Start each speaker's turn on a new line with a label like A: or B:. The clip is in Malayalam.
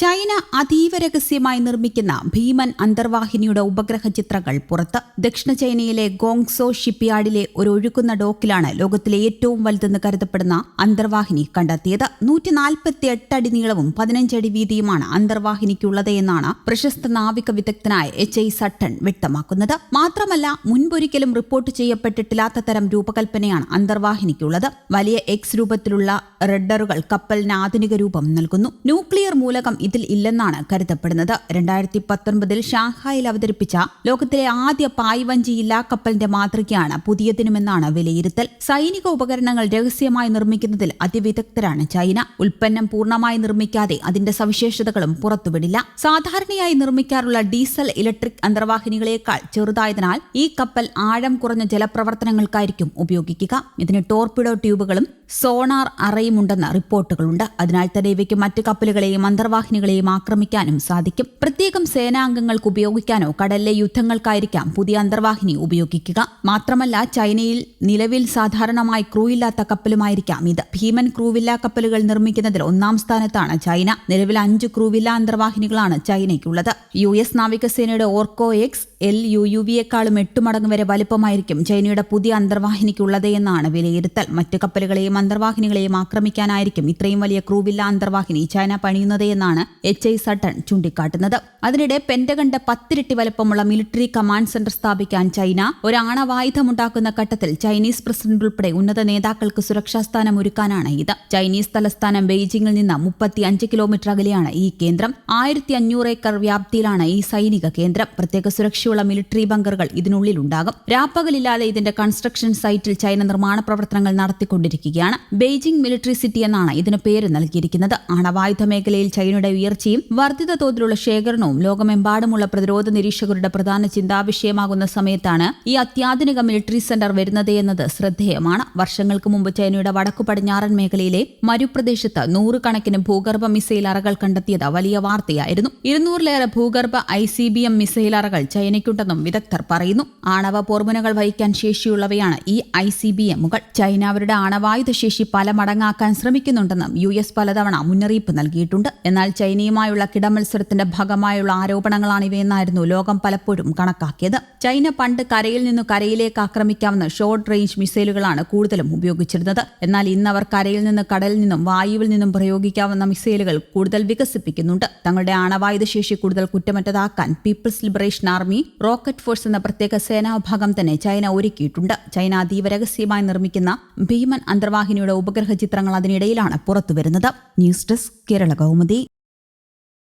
A: ചൈന അതീവ രഹസ്യമായി നിർമ്മിക്കുന്ന ഭീമൻ അന്തർവാഹിനിയുടെ ഉപഗ്രഹ ചിത്രങ്ങൾ പുറത്ത്. ദക്ഷിണ ചൈനയിലെ ഗോങ്സോ ഷിപ്പ്യാർഡിലെ ഒരു ഒഴുക്കുന്ന ഡോക്കിലാണ് ലോകത്തിലെ ഏറ്റവും വലുതെന്ന് കരുതപ്പെടുന്ന അന്തർവാഹിനി കണ്ടെത്തിയത്. നൂറ്റി നാൽപ്പത്തി എട്ട് അടി നീളവും പതിനഞ്ചടി വീതിയുമാണ് അന്തർവാഹിനിക്കുള്ളത് എന്നാണ് പ്രശസ്ത നാവിക വിദഗ്ധനായ എച്ച് ഐ സട്ടൺ വ്യക്തമാക്കുന്നത്. മാത്രമല്ല മുൻപൊരിക്കലും റിപ്പോർട്ട് ചെയ്യപ്പെട്ടിട്ടില്ലാത്ത തരം രൂപകൽപ്പനയാണ് അന്തർവാഹിനിക്കുള്ളത്. വലിയ എക്സ് രൂപത്തിലുള്ള റെഡറുകൾ കപ്പലിന് ആധുനിക രൂപം നൽകുന്നു. ന്യൂക്ലിയർ മൂലകം ഇതിൽ ഇല്ലെന്നാണ് കരുതപ്പെടുന്നത്. രണ്ടായിരത്തി പത്തൊൻപതിൽ ഷാങ്ഹായിൽ അവതരിപ്പിച്ച ലോകത്തിലെ ആദ്യ പായ്വഞ്ചിയില്ലാ കപ്പലിന്റെ മാതൃകയാണ് പുതിയതിനുമെന്നാണ് വിലയിരുത്തൽ. സൈനിക ഉപകരണങ്ങൾ രഹസ്യമായി നിർമ്മിക്കുന്നതിൽ അതിവിദഗ്ധരാണ് ചൈന. ഉൽപ്പന്നം പൂർണമായി നിർമ്മിക്കാതെ അതിന്റെ സവിശേഷതകളും പുറത്തുവിടില്ല. സാധാരണയായി നിർമ്മിക്കാറുള്ള ഡീസൽ ഇലക്ട്രിക് അന്തർവാഹിനികളേക്കാൾ ചെറുതായതിനാൽ ഈ കപ്പൽ ആഴം കുറഞ്ഞ ജലപ്രവർത്തനങ്ങൾക്കായിരിക്കും ഉപയോഗിക്കുക. ഇതിന് ടോർപിഡോ ട്യൂബുകളും സോണാർ അറയുമുണ്ടെന്ന് റിപ്പോർട്ടുകളുണ്ട്. അതിനാൽ തന്നെ ഇവയ്ക്ക് മറ്റ് കപ്പലുകളെയും അന്തർവാഹിനികളെയും ആക്രമിക്കാനും സാധിക്കും. പ്രത്യേകം സേനാംഗങ്ങൾക്ക് ഉപയോഗിക്കാനോ കടലിലെ യുദ്ധങ്ങൾക്കായിരിക്കാം പുതിയ അന്തർവാഹിനി ഉപയോഗിക്കുക. മാത്രമല്ല ചൈനയിൽ നിലവിൽ സാധാരണമായി ക്രൂ ഇല്ലാത്ത കപ്പലുമായിരിക്കാം ഇത്. ഭീമൻ ക്രൂവില്ല കപ്പലുകൾ നിർമ്മിക്കുന്നതിൽ ഒന്നാം സ്ഥാനത്താണ് ചൈന. നിലവിൽ അഞ്ച് ക്രൂവില്ല അന്തർവാഹിനികളാണ് ചൈനയ്ക്കുള്ളത്. യു എസ് നാവികസേനയുടെ Orca X L U U വിയേക്കാളും എട്ട് മടങ്ങ് വരെ വലുപ്പമായിരിക്കും ചൈനയുടെ പുതിയ അന്തർവാഹിനിക്കുള്ളത് എന്നാണ് വിലയിരുത്തൽ. മറ്റ് കപ്പലുകളെയും അന്തർവാഹിനികളെയും ആക്രമിക്കാനായിരിക്കും ഇത്രയും വലിയ ക്രൂവില്ല അന്തർവാഹിനി ചൈന പണിയുന്നത് എന്നാണ് എച്ച് ഐ സട്ടൺ ചൂണ്ടിക്കാട്ടുന്നത്. അതിനിടെ പെന്റഗണ്ട് പത്തിരട്ടി വലുപ്പമുള്ള മിലിറ്ററി കമാൻഡ് സെന്റർ സ്ഥാപിക്കാൻ ചൈന ഒരു ആണവായുധമുണ്ടാക്കുന്ന ഘട്ടത്തിൽ ചൈനീസ് പ്രസിഡന്റ് ഉൾപ്പെടെ ഉന്നത നേതാക്കൾക്ക് സുരക്ഷാ സ്ഥാനം ഒരുക്കാനാണ് ഇത്. ചൈനീസ് തലസ്ഥാനം ബെയ്ജിംഗിൽ നിന്ന് മുപ്പത്തി അഞ്ച് കിലോമീറ്റർ അകലെയാണ് ഈ കേന്ദ്രം. ആയിരത്തി അഞ്ഞൂറ് ഏക്കർ വ്യാപ്തിയിലാണ് ഈ സൈനിക കേന്ദ്രം. പ്രത്യേക സുരക്ഷയുള്ള മിലിറ്ററി ബങ്കറുകൾ ഇതിനുള്ളിലുണ്ടാകും. രാപ്പകലില്ലാതെ ഇതിന്റെ കൺസ്ട്രക്ഷൻ സൈറ്റിൽ ചൈന നിർമ്മാണ പ്രവർത്തനങ്ങൾ നടത്തിക്കൊണ്ടിരിക്കുകയാണ്. ബെയ്ജിംഗ് മിലിറ്ററി സിറ്റി എന്നാണ് ഇതിന് പേര് നൽകിയിരിക്കുന്നത്. ആണവായുധ മേഖലയിൽ ചൈനയുടെ ഉയർച്ചയും വർദ്ധിത തോതിലുള്ള ശേഖരണവും ലോകമെമ്പാടുമുള്ള പ്രതിരോധ നിരീക്ഷകരുടെ പ്രധാന ചിന്താവിഷയമാകുന്ന സമയത്താണ് ഈ അത്യാധുനിക മിലിറ്ററി സെന്റർ വരുന്നത് എന്നത് ശ്രദ്ധേയമാണ്. വർഷങ്ങൾക്ക് മുമ്പ് ചൈനയുടെ വടക്കു പടിഞ്ഞാറൻ മേഖലയിലെ മരുപ്രദേശത്ത് നൂറുകണക്കിന് ഭൂഗർഭ മിസൈൽ അറകൾ കണ്ടെത്തിയത് വലിയ വാർത്തയായിരുന്നു. ഇരുന്നൂറിലേറെ ഭൂഗർഭ I C B M missile അറകൾ ചൈനയ്ക്കുണ്ടെന്നും വിദഗ്ധർ പറയുന്നു. ആണവ പോർമുനകൾ വഹിക്കാൻ ശേഷിയുള്ളവയാണ് ഈ ഐ സി ബി എമ്മുകൾ. ചൈന അവരുടെ ആണവായുധ ശേഷി പല മടങ്ങാക്കാൻ ശ്രമിക്കുന്നുണ്ടെന്നും യു എസ് പലതവണ മുന്നറിയിപ്പ് നൽകിയിട്ടുണ്ട്. എന്നാൽ ചൈനയുമായുള്ള കിടമത്സരത്തിന്റെ ഭാഗമായുള്ള ആരോപണങ്ങളാണ് ഇവയെന്നായിരുന്നു ലോകം പലപ്പോഴും കണക്കാക്കിയത്. ചൈന പണ്ട് കരയിൽ നിന്നു കരയിലേക്ക് ആക്രമിക്കാവുന്ന ഷോർട്ട് റേഞ്ച് മിസൈലുകളാണ് കൂടുതലും ഉപയോഗിച്ചിരുന്നത്. എന്നാൽ ഇന്ന് അവർ കരയിൽ നിന്ന് കടലിൽ നിന്നും വായുവിൽ നിന്നും പ്രയോഗിക്കാവുന്ന മിസൈലുകൾ കൂടുതൽ വികസിപ്പിക്കുന്നുണ്ട്. തങ്ങളുടെ ആണവായുധ ശേഷി കൂടുതൽ കുറ്റമറ്റതാക്കാൻ People's Liberation Army rocket force എന്ന പ്രത്യേക സേനാ വിഭാഗം തന്നെ ചൈന ഒരുക്കിയിട്ടുണ്ട്. ചൈന അതീവ രഹസ്യമായി നിർമ്മിക്കുന്ന ഭീമൻ അന്തർവാഹിനിയുടെ ഉപഗ്രഹ ചിത്രങ്ങൾ അതിനിടയിലാണ് പുറത്തുവരുന്നത്. News desk Kerala Kaumudi.